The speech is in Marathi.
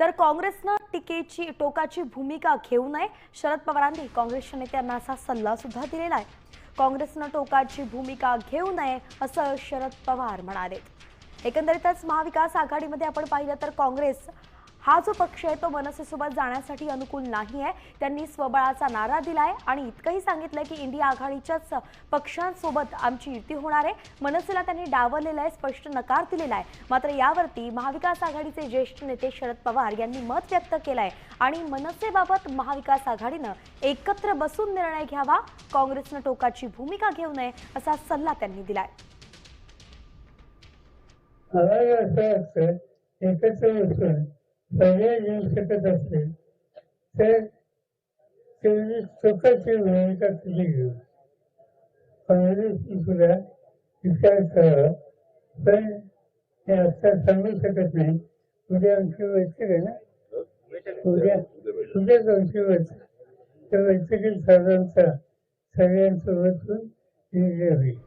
तर काँग्रेसनं टीकेची टोकाची भूमिका घेऊ नये. शरद पवारांनी काँग्रेसच्या नेत्यांना असा सल्ला सुद्धा दिलेला आहे. काँग्रेसनं टोकाची भूमिका घेऊ नये असं शरद पवार म्हणाले. एकंदरीतच महाविकास आघाडीमध्ये आपण पाहिलं तर काँग्रेस हा जो पक्ष आहे तो मनसेसोबत जाण्यासाठी अनुकूल नाही आहे. त्यांनी स्वबळाचा नारा दिलाय आणि इतकंही सांगितलंय की इंडिया आघाडीच्याच पक्षांसोबत आमची युती होणार आहे. मनसेला त्यांनी डावललेला आहे स्पष्ट नकार दिलेला आहे. मात्र यावरती महाविकास आघाडीचे ज्येष्ठ नेते शरद पवार यांनी मत व्यक्त केलंय आणि मनसेबाबत महाविकास आघाडीनं एकत्र बसून निर्णय घ्यावा काँग्रेसनं टोकाची भूमिका घेऊ नये असा सल्ला त्यांनी दिलाय. असं असतं एकत्र बसून पर्याय शकत असेल तर तेवढी स्वतःची भूमिका तिथे घेऊ काँग्रेसची सुद्धा विचार करावा पण हे आता सांगू शकत नाही. उद्या आमची बैठक आहे ना? उद्या उद्याच आमची बैठक. त्या बैठकीत साधारणतः सगळ्यांसोबत निर्णय होईल